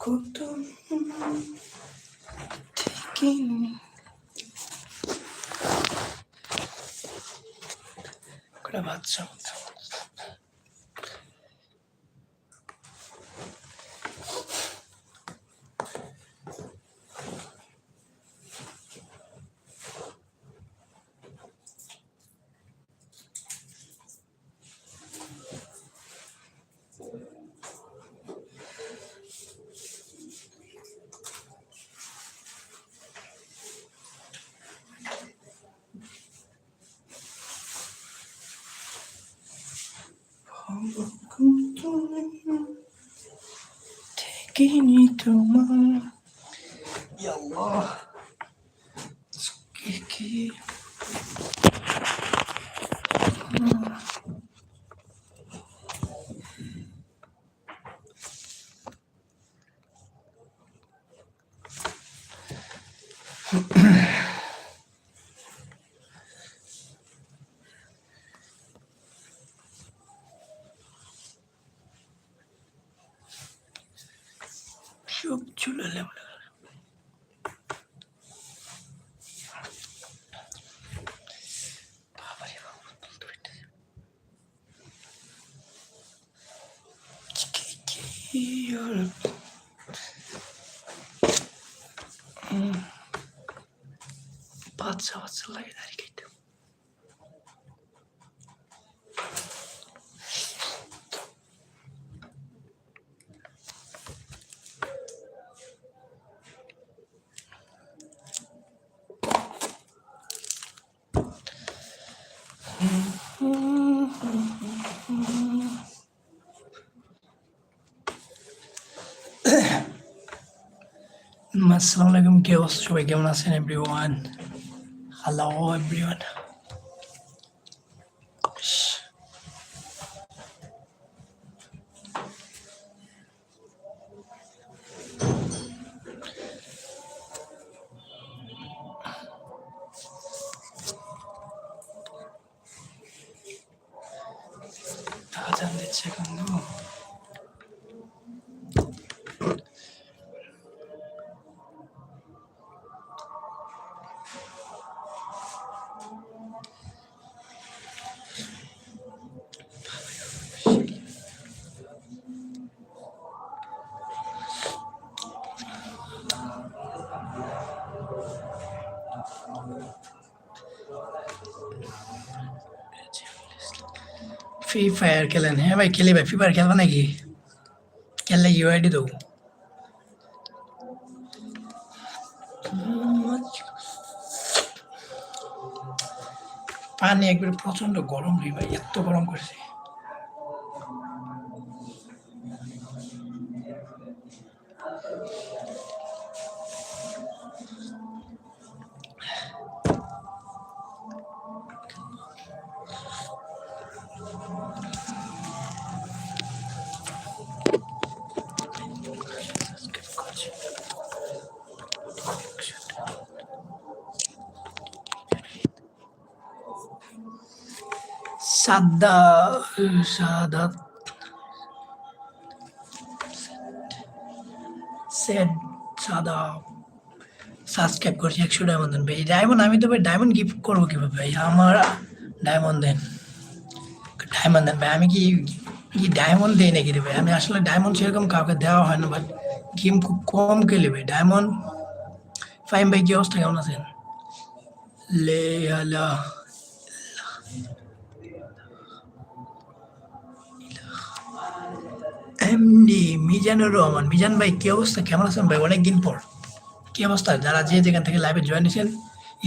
কত ঠিকই করে বাচ্চা মতো ঠিকই তোমার ইয়াল্লাহ কি কি সব চলে এলাম বাবারে বাবা, বলতে পারতেছি না। কি কি কি আর হুম। বাচ্চা বাচ্চা লাগে দাঁড়িয়ে খাইতে আসসালামু আলাইকুম কে অবস্থা সবাই কেমন আছেন everyone hello everyone. Free Fire খেলেন। হ্যাঁ ভাই, খেলি ভাই ফ্রি ফায়ার খেলবা নাকি? খেললে ইউআইডি দেবো। পানি একবারে প্রচণ্ড গরম রে ভাই, এত গরম করছে। সাদা সাদা সেট, সাদা। সাবস্ক্রাইব করছি একশো ডায়মন্ড দেন ভাই। ডায়মন্ড আমি তো ভাই ডায়মন্ড গিফট করব কীভাবে ভাই? আমার ডায়মন্ড দেন ডায়মন্ড দেন ভাই, আমি কি কি ডায়মন্ড দিই নাকি রে ভাই? আমি আসলে ডায়মন্ড সেরকম কাউকে দেওয়া হয় না বাট গেম খুব কম খেলি ভাই। ডায়মন্ড ফাইম ভাই, কি অবস্থা? কেমন আছেন? লে আলা এমনি, মিজানুর রহমান, মিজান ভাই, কি অবস্থা? কেমন আছেন ভাই? অনেকদিন পর। কি অবস্থা? যারা যে যেখান থেকে লাইভে জয়েন হয়েছেন,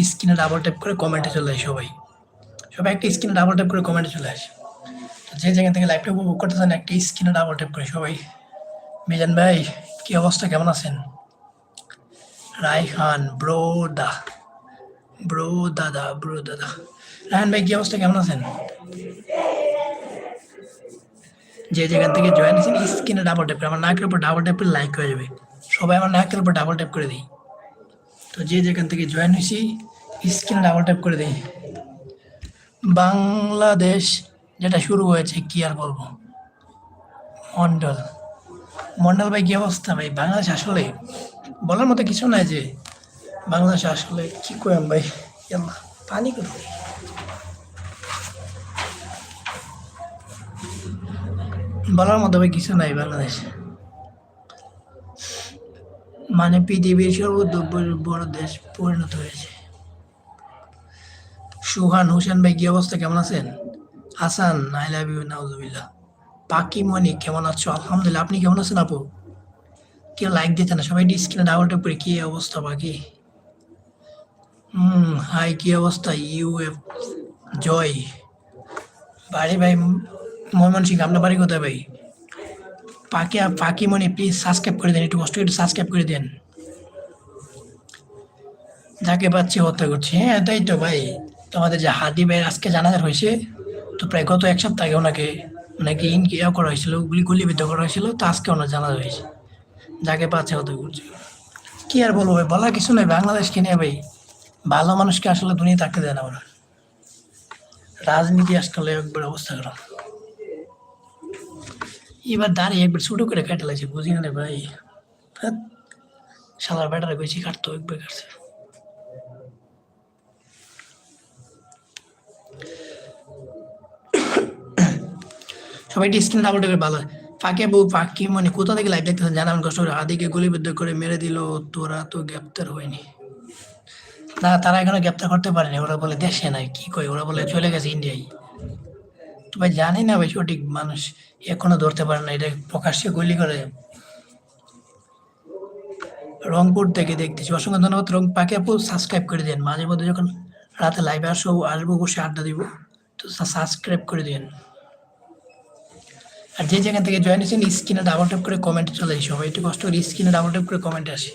স্ক্রিনে ডাবল ট্যাপ করে কমেন্টে চলে আসে সবাই সবাই একটা স্ক্রিনে ডাবল ট্যাপ করে কমেন্টে চলে আসে। যে যেখান থেকে লাইভটা উপভোগ করতেছেন, একটা স্ক্রিনে ডাবল ট্যাপ করে সবাই। মিজান ভাই, কি অবস্থা? কেমন আছেন? রায়হান, ব্রো দা, ব্রো দাদা ব্রো দাদা। রায়হান ভাই, কি অবস্থা? কেমন আছেন? যে যেখান থেকে জয়েন হয়েছেন স্ক্রিনে ডাবল ট্যাপ আমার নাকের উপর ডাবল ট্যাপ করে লাইক হয়ে যাবে। সবাই আমার নাকের উপর ডাবল ট্যাপ করে দিই তো যে যেখান থেকে জয়েন হয়েছি স্ক্রিনে ডাবল ট্যাপ করে দিই বাংলাদেশ যেটা শুরু হয়েছে, কি আর বলব? মন্ডল। মন্ডল ভাই, কি অবস্থা ভাই? বাংলাদেশ আসলে, বলার মতো কিছু নাই যে, বাংলাদেশ আসলে কি করেন ভাই? পানি করুন বলার মতো কিছু নাই বাংলাদেশ। মানে পৃথিবীর সর্বোচ্চ বড় দেশ পরিণত হয়েছে। সুহান হোসেন ভাই কি অবস্থা? কেমন আছেন? হাসান আই লাভ ইউ পাকি মনি, কেমন আছো? আলহামদুলিল্লাহ, আপনি কেমন আছেন আপু? কেউ লাইক দিতে না, সবাই স্ক্রিনে ডাবল ট্যাপ করে, কি অবস্থা বাকি হুম হাই কি অবস্থা? U F Joy. বাড়ি ভাই ময়মনসিং আপনার বাড়ি কোথায় ভাই? পাকি পাকি মনি প্লিজ সাবস্ক্রাইব করে দেন, একটু কষ্ট করে সাবস্ক্রাইব করে দেন। যাকে পাচ্ছি হত্যা করছি। হ্যাঁ তাই তো ভাই। তোমাদের যে হাদি ভাই আজকে জানাজার হয়েছে, তো প্রায় গত এক সপ্তাহ আগে ওনাকে ওনাকে ইন ইয়া করা হয়েছিল, গুলি গুলিবিদ্ধ করা হয়েছিল, তো আজকে ওনার জানাজা হয়েছে। যাকে পাচ্ছে হত্যা করছে। কি আর বলব ভাই, বলার কিছু নেই, বাংলাদেশ কিনে ভাই, ভালো মানুষকে আসলে দুনিয়া থাকতে দেয় না ওরা। রাজনীতি আসলে একবার অবস্থা খারাপ এবার দাঁড়িয়ে একবার ছোটো করে কেটে লাগছে, বুঝি না ভাই। শালার ব্যাটারে বেশি কাটতো একবার কাটছে। সবাই স্ক্রিন ডাবল করে ভালো। ফাঁকে বউ, ফাঁকি মানে কোথা থেকে লাইভ দেখতেছেন জানাবেন কষ্ট করে আদিকে গুলিবিদ্ধ করে মেরে দিল, তোরা তো গ্রেপ্তার হয়নি। না, তারা এখনও গ্রেপ্তার করতে পারেনি, ওরা বলে দেশে নাই, কি কই ওরা বলে চলে গেছে ইন্ডিয়ায় তো ভাই জানি না ভাই সঠিক মানুষ। এখনও ধরতে পারে না, এটা প্রকাশ্যে গুলি করে। রংপুর থেকে দেখতেছি, অসংখ্য ধন্যবাদ রং পাকে আপু সাবস্ক্রাইব করে দেন মাঝে মধ্যে যখন রাতে লাইভে আসব আসব, বসে আড্ডা দিব, তো সাবস্ক্রাইব করে দিন আর যে জায়গা থেকে জয়েন হয়েছেন স্ক্রিনে ডাবল ট্যাপ করে কমেন্ট চলে এসো সবাই একটু কষ্ট করে স্ক্রিনে ডাবল ট্যাপ করে কমেন্ট আসি।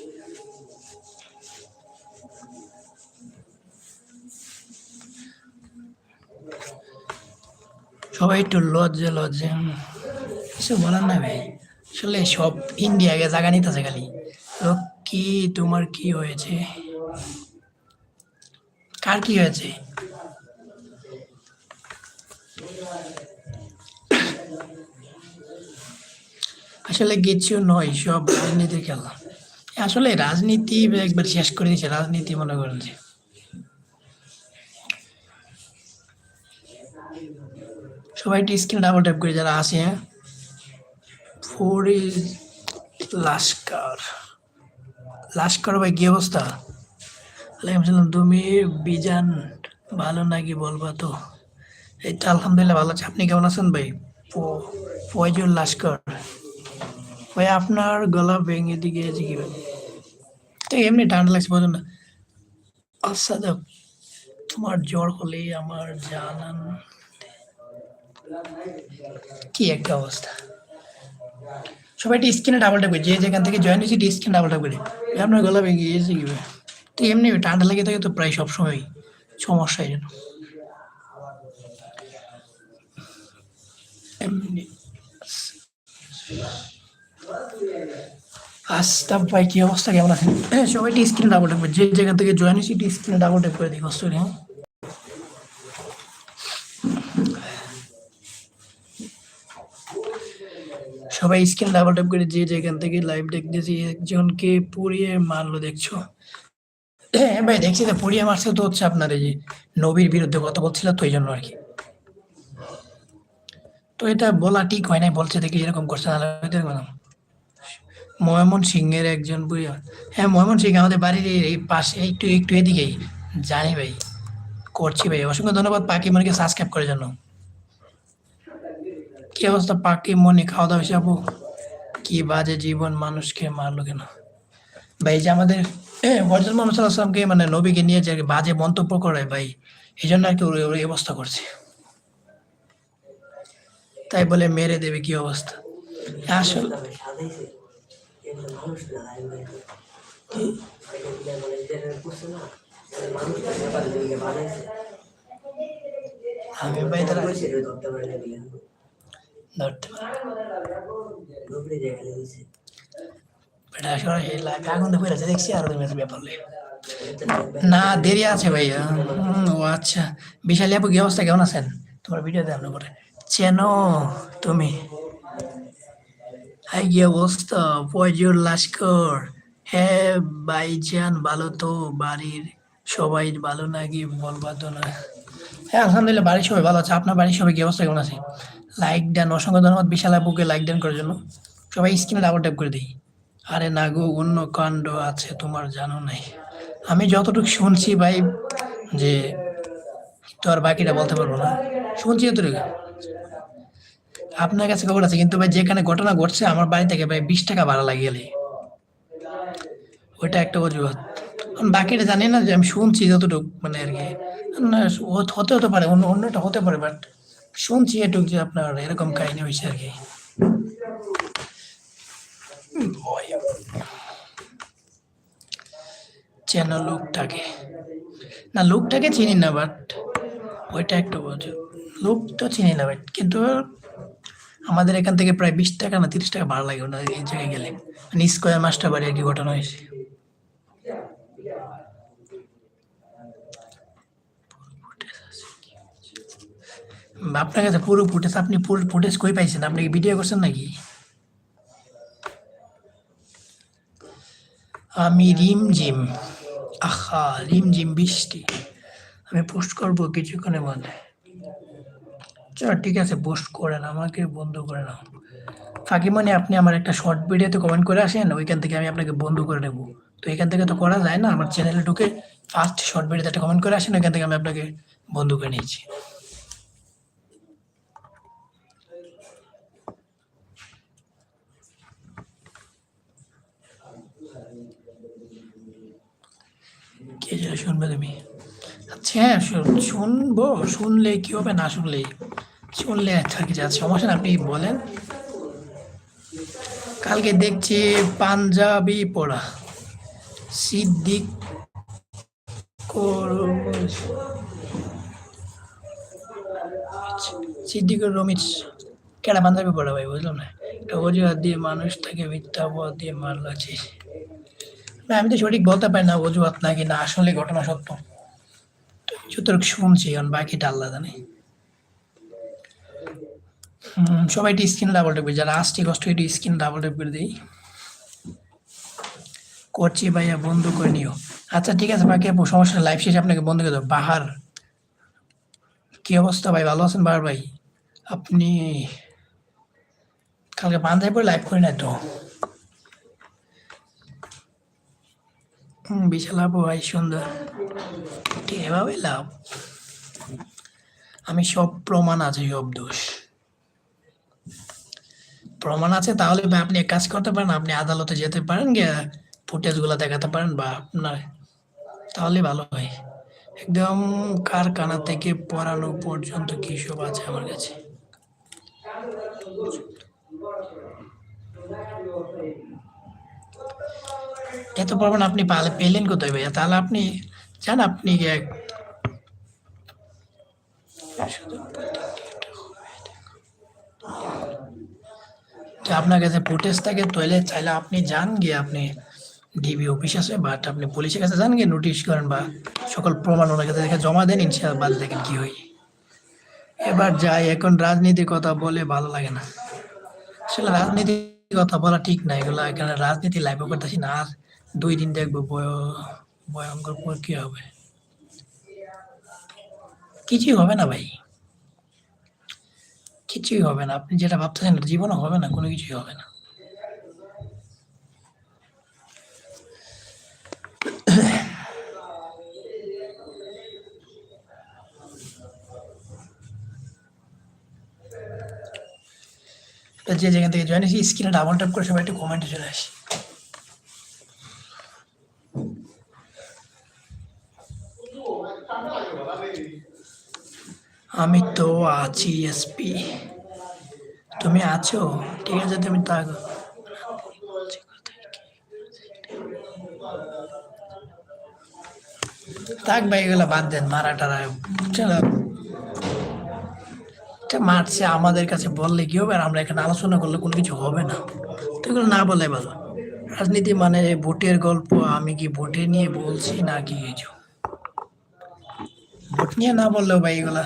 সবাই একটু লজ্জে লজ্জে। কিছু বলার না ভাই। আসলে সব ইন্ডিয়াকে জায়গা নিতেছে খালি। কি, তোমার কি হয়েছে? কার কি হয়েছে? আসলে কিছু নয়, সব রাজনীতির খেলা। আসলে রাজনীতি একবার শেষ করে দিয়েছে রাজনীতি মনে করেন যে। সবাই একটু স্ক্রিন ডাবল ট্যাপ করে যারা আছে হ্যাঁ? ফোরি লাস্কার লাস্কার ভাই, কি অবস্থা? আলাইকুম তুমি বিজান ভালো নাকি বলবা তো? এই তো আলহামদুলিল্লাহ ভালো আছে। আপনি কেমন আছেন ভাই? ফয়জুল লাস্কর ভাই, আপনার গলা ভেঙে দিকে গেছে কি তো এমনি ঠান্ডা লাগছে, বোঝেন না। আচ্ছা দেখ তোমার জ্বর হলে আমার জানান কি একটা অবস্থা। সবাই একটু স্ক্রিনে ডাবল ট্যাপ করে, যে যেখান থেকে জয়েন হয়েছে স্ক্রিন ডাবল ট্যাপ করে। আপনার গলা ভেঙে গিয়েছে কি ভাই? তো এমনি ঠান্ডা লেগে থাকে তো প্রায় সবসময় সমস্যা এই জন্য। আস্তাব ভাই, কি অবস্থা? কেমন আছেন? সবাই স্ক্রিনে ডাবল ট্যাপ করে, যে জায়গা থেকে জয়েন হয়েছে স্ক্রিনে ডাবল ট্যাপ করে দিই কষ্ট করে হ্যাঁ সবাই স্ক্রিন ডাবল ট্যাপ করে যে যেখান থেকে লাইভ দেখতেছি, একজনকে পুড়িয়ে মারলো, দেখছ? হ্যাঁ ভাই, দেখছি তো, পুড়িয়ে মারছে তো হচ্ছে আপনার এই যে নবীর বিরুদ্ধে কথা বলছিল তো এই জন্য আর কি। তো এটা বলা ঠিক হয় নাই, বলছে দেখি এরকম করছে না। ময়মন সিংহের একজন বুড়িয়া হ্যাঁ ময়মন সিং আমাদের বাড়ির এই- পাশে একটু একটু এদিকেই। জানি ভাই, করছি ভাই। অসংখ্য ধন্যবাদ পাখি মনিকে সাবস্ক্রাইব করার জন্য। কি অবস্থা? পাখি মনি খাওয়া দাওয়া আপু কি বাজে জীবন মানুষকে মারলো কেন? ভাই এই যে আমাদের হজরত মোহাম্মদ সাল্লাহ সাল্লামকে মানে নবীকে নিয়ে যে বাজে মন্তব্য করে ভাই এই জন্য আর কি অবস্থা করছে। তাই বলে মেরে দেবে কি অবস্থা? আসলে আমি ভাই তারা বেটা আগুন দেখে আছে দেখছি আর ব্যাপার। না দেরি আছে ভাই ও আচ্ছা। বিশাল আপু, কি অবস্থা? কেমন আছেন? তোমার ভিডিও দেন করে চেনো তুমি? হাই, কি অবস্থা? ফয়জুর লাস্কর হ্যাঁ বাইজান ভালো তো। বাড়ির সবাই ভালো নাকি? বলবা তো না। হ্যাঁ আলহামদুলিল্লাহ, বাড়ির সবাই ভালো আছে। আপনার বাড়ির সবাই কি অবস্থা? কেমন আছে? লাইক দেন, অসংখ্য ধন্যবাদ বিশাল লাইক দেন করার জন্য। সবাই স্ক্রিনে ডাবল ট্যাপ করে দিই। আরে না গো, অন্য কাণ্ড আছে তোমার, জানো নাই। আমি যতটুকু শুনছি ভাই, যে তো আর বাকিটা বলতে পারব না। শুনছি এতটুকু আপনার কাছে খবর আছে, কিন্তু ভাই যেখানে ঘটনা ঘটছে, আমার বাড়ি থেকে ভাই বিশ টাকা ভাড়া লাগিয়ে ওইটা একটা অজুহাত। বাকিটা জানি না যে আমি শুনছি যতটুকু মানে আর কি। হতে হতে পারে, অন্য অন্যটা হতে পারে বাট শুনছি এটুক যে আপনার এরকম কাহিনী হয়েছে আর কি। চেনা লোকটাকে, না, লোকটাকে চিনি না বাট ওইটা একটু বোঝো লোক তো চিনি না বাট কিন্তু আমাদের এখান থেকে প্রায় বিশ টাকা না তিরিশ টাকা ভাড়া লাগে ওনার এই জায়গায় গেলে। মানে স্কোয়ার মাস্টার বাড়ি আর কি ঘটনা হয়েছে। আপনার কাছে পুরো ফুটেজ আপনি পুরো ফুটেজ কই পাইছেন? আপনি কি ভিডিও করছেন নাকি? আমি রিম জিম। আহা, রিম জিম বৃষ্টি। আমি পোস্ট করব কিছুক্ষণের মধ্যে। চলো, ঠিক আছে পোস্ট করেন, আমাকে বন্ধু করে নাও। ফাঁকি মানে আপনি আমার একটা শর্ট ভিডিওতে কমেন্ট করে আসেন, ওইখান থেকে আমি আপনাকে বন্ধু করে নেব। তো এখান থেকে তো করা যায় না, আমার চ্যানেলে ঢুকে ফার্স্ট শর্ট ভিডিওতে একটা কমেন্ট করে আসেন, ওইখান থেকে আমি আপনাকে বন্ধু করে নিয়েছি যেটা শুনবে তুমি। আচ্ছা হ্যাঁ শুন- শুনব শুনলে কি হবে না শুনলে? শুনলে আচ্ছা কিছু আছে সমস্যা না, আপনি বলেন। কালকে দেখছি পাঞ্জাবি পড়া। সিদ্দিক সিদ্দিকুর রমিজ। কেডা পাঞ্জাবি পড়া ভাই বুঝলাম না। একটা অজুহাত দিয়ে মানুষ তাকে মিথ্যা অপবাদ দিয়ে মারল আছে আমি তো সঠিক বলতে পারি না, অজুহাত নাকি না আসলে ঘটনা সত্য। যতটুকু শুনছি, এখন বাকিটা আল্লাহ জানে। সবাই একটু ডাবল টেপ যারা আসছে, কষ্ট একটু ডাবল টেপ করে দিই। করছি ভাইয়া, বন্ধ করে নিও। আচ্ছা ঠিক আছে, বাকি সমস্যা লাইভ শেষে আপনাকে বন্ধ করে দেবো। বাহার, কি অবস্থা ভাই? ভালো আছেন বাহার ভাই? আপনি, কালকে পাঞ্জাবি পরে লাইভ করি না তো? বিশাল ভাই, সুন্দর। ঠিক এভাবে লাভ? আমি সব প্রমাণ আছে, সব দোষ। প্রমাণ আছে, তাহলে আপনি এক কাজ করতে পারেন, আপনি আদালতে যেতে পারেন, গিয়ে ফুটেজগুলা দেখাতে পারেন, বা আপনার, তাহলে ভালো হয়। একদম কারখানা থেকে পড়ানো পর্যন্ত কি সব আছে আমার কাছে? এত প্রমাণ আপনি পেলেন কোথায় ভাইয়া? তাহলে আপনি জান আপনি আপনার কাছে ফুটেজ থাকে তাহলে চাইলে আপনি যান গিয়ে আপনি ডিবি অফিস আছে বাট আপনি পুলিশের কাছে যান গিয়ে নোটিশ করেন বা সকল প্রমাণ ওনার কাছে দেখে জমা দেন, ইনশাআল্লাহ দেখেন কি হয়। এবার যাই, এখন রাজনীতির কথা বলে ভালো লাগে না। আসলে রাজনীতির কথা বলা ঠিক না, এগুলো এখানে রাজনীতি লাইভ করতেছি না, আর দুই দিন দেখব, ভয়- ভয়ঙ্কর পর কি হবে? কিছুই হবে না ভাই। কিছুই হবে না। আপনি যেটা ভাবতেছেন জীবনে হবে না, কোনো কিছুই হবে না। যে যেখান থেকে জয়েন হয়েছি স্ক্রিনে ডাবল ট্যাপ করে সবাই একটু কমেন্টে চলে আসি। আমি তো আছি এসপি তুমি আছো? ঠিক আছে, তুমি থাকো থাক ভাই, এগুলো বাদ দেন মারা টারা মারছে, আমাদের কাছে বললে কি হবে? আর আমরা এখানে আলোচনা করলে কোনো কিছু হবে না। তো না বলে ভালো রাজনীতি মানে ভোটের গল্প, আমি কি ভোটে নিয়ে বলছি না কি কিছু? ভোট নিয়ে না বললেও ভাই এগুলা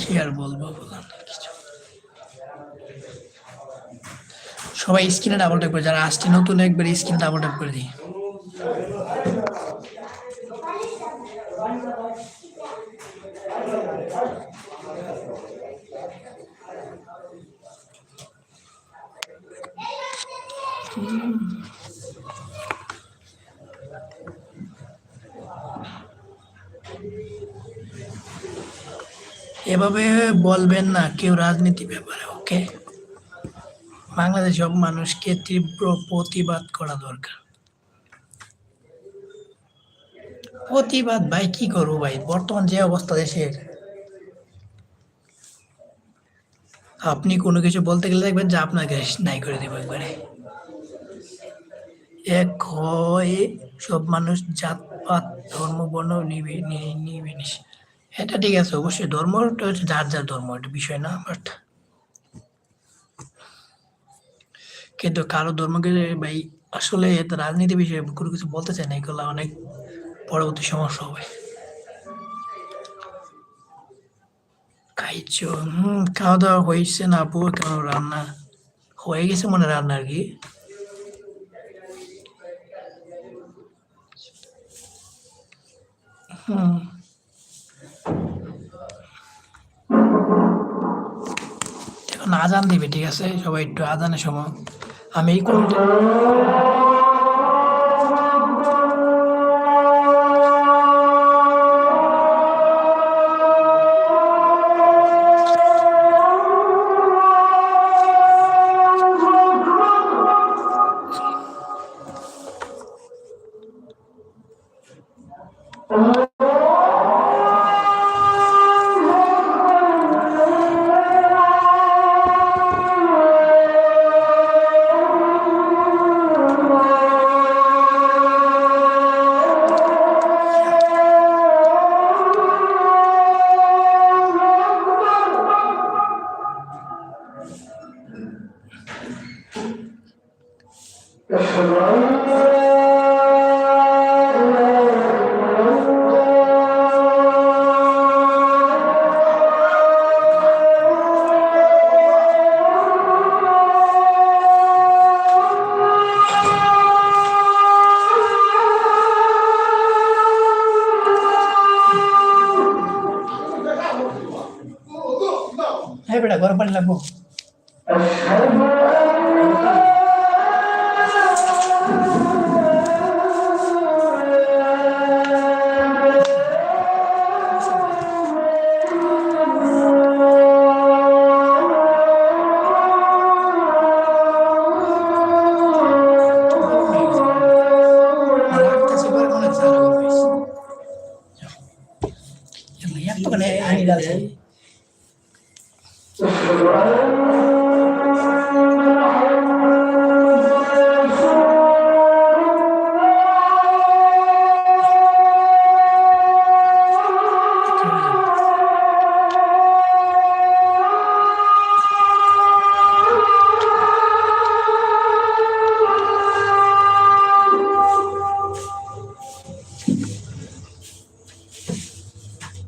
কি আর বলব সবাই স্ক্রিনে ডাবল ট্যাপ করে, যারা আসছে নতুন, একবার স্ক্রিনে ডাবল ট্যাপ করে দিই। এভাবে বলবেন না, কেউ রাজনীতি ব্যাপারে, ওকে? বাংলাদেশ সব মানুষকে তীব্র প্রতিবাদ করা দরকার। প্রতিবাদ ভাই, কি করব ভাই? বর্তমান যে অবস্থা দেশের। আপনি কোনো কিছু বলতে গেলে দেখবেন যে আপনাকে নাই করে দেবো একবারে। এক হয় সব মানুষ জাতপাত ধর্ম বর্ণ নিবে নিবে নিস এটা ঠিক আছে, অবশ্যই। ধর্ম যার যার ধর্ম, এটা বিষয় না বাট কিন্তু কারও ধর্মকে ভাই, আসলে রাজনীতি বিষয়ে কোনো কিছু বলতে চাই না, এগুলো অনেক পরবর্তী সমস্যা হবে। খাইছো, হম খাওয়া দাওয়া হয়েছে না আপু কেন রান্না? হয়ে গেছে মনে রান্না আর কি। হুম। আজান দিবে ঠিক আছে? সবাই একটু আজানের সময়। আমি এই কোনটা হ্যাঁ বেটা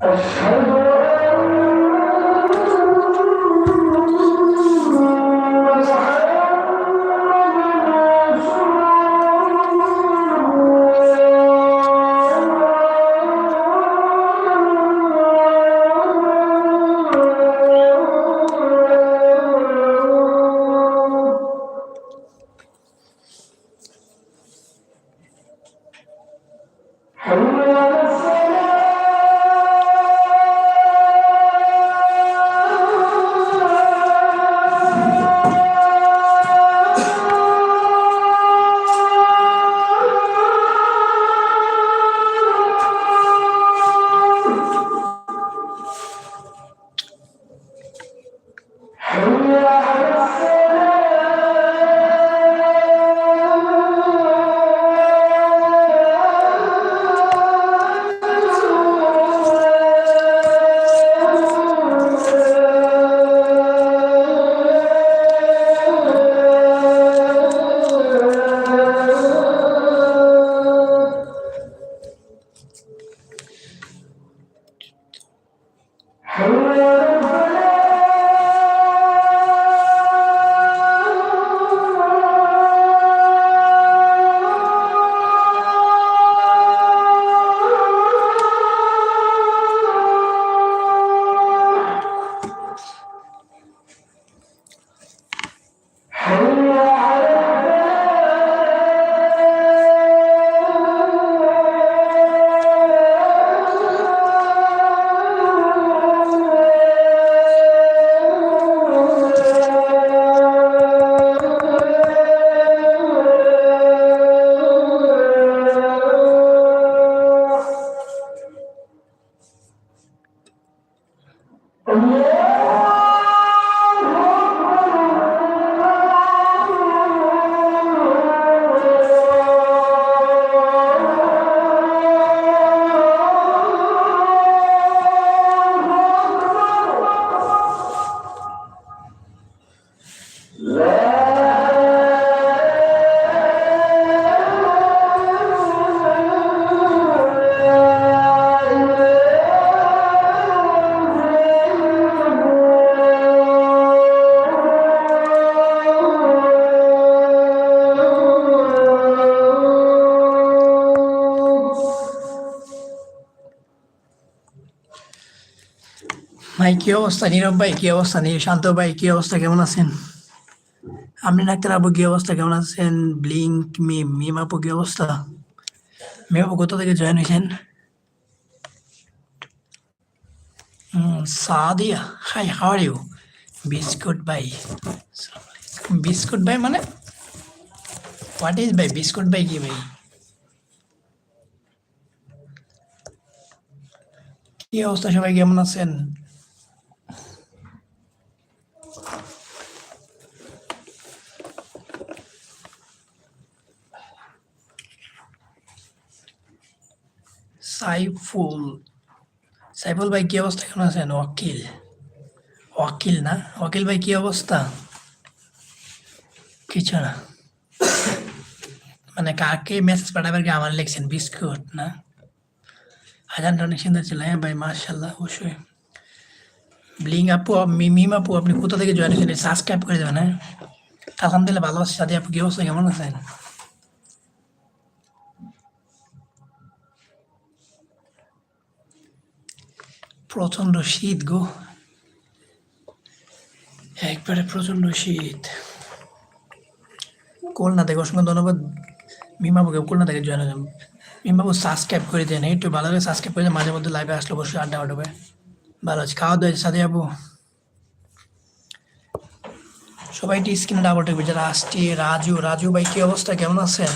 অসর্ব Yeah. কি অবস্থা? নীরব ভাই, কি অবস্থা? শান্ত ভাই, কি অবস্থা? কেমন আছেন? আপনি ডাক্তার আবু কি অবস্থা? কেমন আছেন? ব্লিঙ্ক মিম মিম আপু, কি অবস্থা? মিম আপু কোথা থেকে জয়েন হয়েছেন? Sadia. Hi how are you biscuit ভাই। বিস্কুট ভাই মানে? হোয়াট ইজ ভাই? বিস্কুট ভাই কি ভাই? কি অবস্থা সবাই? কেমন আছেন? সাইফুল। সাইফুল ভাই, কি অবস্থা? কেমন আছেন? ওয়াকিল। ওয়াকিল না? ওয়াকিল ভাই, কি অবস্থা? কিছু না। মানে কাকে মেসেজ পাঠাবার কি আমার লিখছেন? বিস্কুট না? হাজার অনেক সুন্দর ছিল। হ্যাঁ ভাই মার্শাল্লাহ অবশ্যই। ব্লিং আপু মিম আপু, আপনি কোথা থেকে জয়েন হয়েছেন? সাবস্ক্রাইব করে দেবেন হ্যাঁ? আলহামদুলিল্লাহ, ভালো আছি। সাথে আপু, কি অবস্থা? কেমন আছেন? প্রচণ্ড শীত গো। একবারে প্রচণ্ড শীত। খুলনা থেকে অসংখ্য ধন্যবাদ। মিমাবুকে খুলনা থেকে জয়েন হলাম। মিমাবু সাবস্ক্রাইব করে দেন একটু ভালো করে সাবস্ক্রাইব করে মাঝে মধ্যে লাইভে আসলে অবশ্যই আড্ডা উঠবে ভালো আছে। খাওয়া দাওয়া সাথে যাব। সবাই টি স্ক্রিনে ডাবল টেকবে যারা আসছে, রাজু রাজু ভাই, কি অবস্থা? কেমন আছেন?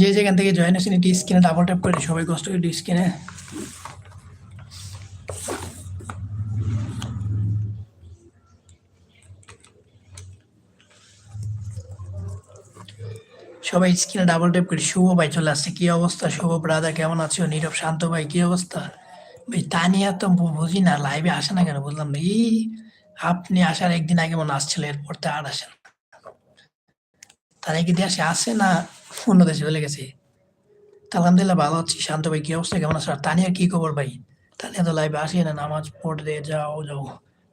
যে যেখান থেকে জয়েন হয়েছেন টি স্ক্রিনে ডাবল ট্যাপ করে সবাই কষ্ট করে স্ক্রিনে সবাই স্ক্রিনে ডাবল ট্যাপ করে, শুভ ভাই চলে আসছে, কি অবস্থা? শুভ ব্রাদা কেমন আছো? নীরব, শান্ত ভাই, কি অবস্থা? ভাই তো বু- বুঝি না লাইভে আসে না কেন? বুঝলাম না এই আপনি আসার একদিন আগে মনে আসছিল, এরপর তো আর আসেন তারা কি দেশে আসে না? অন্য দেশে চলে গেছে। আলহামদুলিল্লাহ ভালো আছি, শান্ত ভাই, কি অবস্থা? কেমন আছে? তানিয়া কি খবর ভাই? তানিয়া তো লাইভে আসি না, নামাজ পড়তে যাও যাও।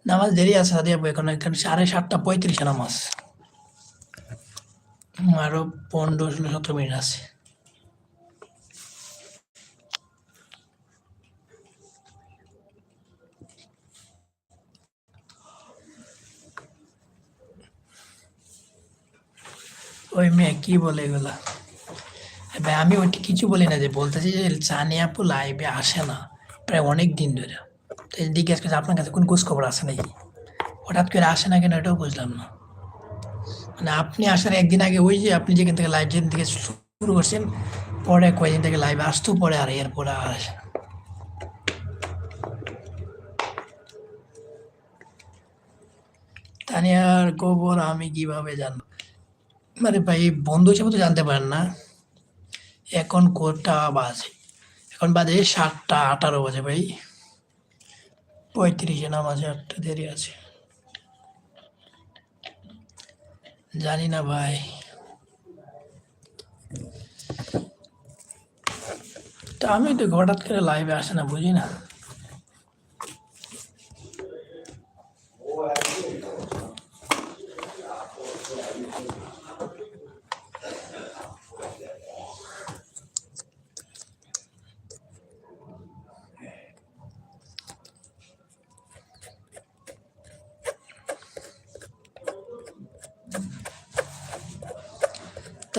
নামাজ দেরি আছে সাদিয়া ভাই এখন এখানে সাড়ে সাতটা পঁয়ত্রিশে নামাজ। আরও পনেরো ষোলো সতেরো মিনিট আছে। ওই মেয়ে কি বলে এগুলা? আমি ওইটা কিছু বলি না যে, বলতেছি যে চানি আপু লাইভে আসে না, প্রায় অনেক দিন ধরে। তো জিজ্ঞেস করছে, আপনার কাছে কোন খোঁজ খবর আছে নাকি? হঠাৎ করে আসে না কেন এটাও বুঝলাম না। মানে আপনি আসার একদিন আগে, ওই যে আপনি যেখান থেকে লাইভ যেদিন থেকে শুরু করছেন, পরে কয়েকদিন থেকে লাইভে আসতেও পরে আর এরপরে আর আসে। তানিয়ার খবর আমি কীভাবে জানব? মানে ভাই, বন্ধু হিসেবে তো জানতে পারেন না। এখন কোটা বাজে? এখন বাজে সাতটা আঠারো বাজে ভাই। পঁয়ত্রিশে নামাজে আটটা দেরি আছে। জানি না ভাই। তা আমি তো হঠাৎ করে লাইভে আসে না, বুঝি না।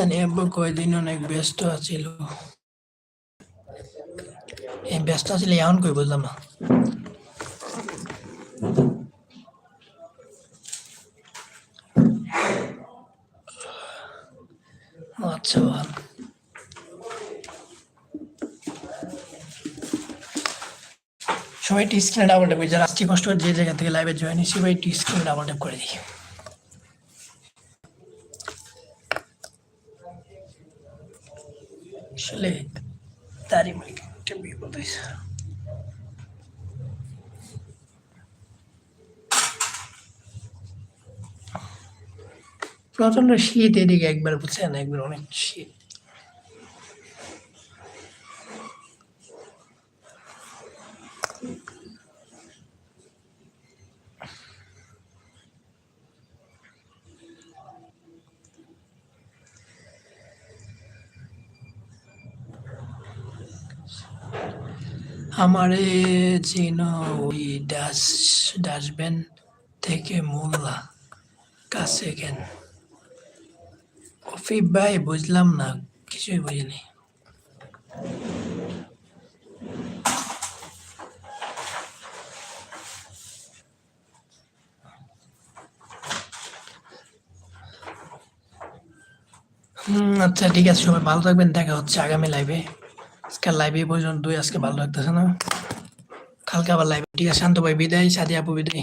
তা নিয়ে কয়দিন অনেক ব্যস্ত আছিল। ব্যস্ত আছিল, এখন কই বুঝলাম না। আচ্ছা ভালো। সবাই টি স্ক্রিনে ডাবল ট্যাপ যারা আসছে কষ্ট যে জায়গা থেকে লাইভে জয়েন সবাই টি স্ক্রিনে ডাবল ট্যাপ করে দিই আসলে তারই একটা বিপদ হয়েছে প্রচণ্ড শীত এদিকে একবার বুঝছেন? একবার অনেক শীত। আমারে চিনো ওই ডাস, ডাস্টবিন থেকে মোল্লা কাছে কেন? কফি ভাই বুঝলাম না, কিছুই বুঝিনি। আচ্ছা ঠিক আছে, সবাই ভালো থাকবেন, দেখা হচ্ছে আগামী লাইভে আজকের লাইভে পর্যন্ত আজকে ভালো লাগতেছে না। কালকে আবার লাইভে ঠিক আছে, শান্ত ভাই, বিদায়, সাদিয়া আপু, বিদায়।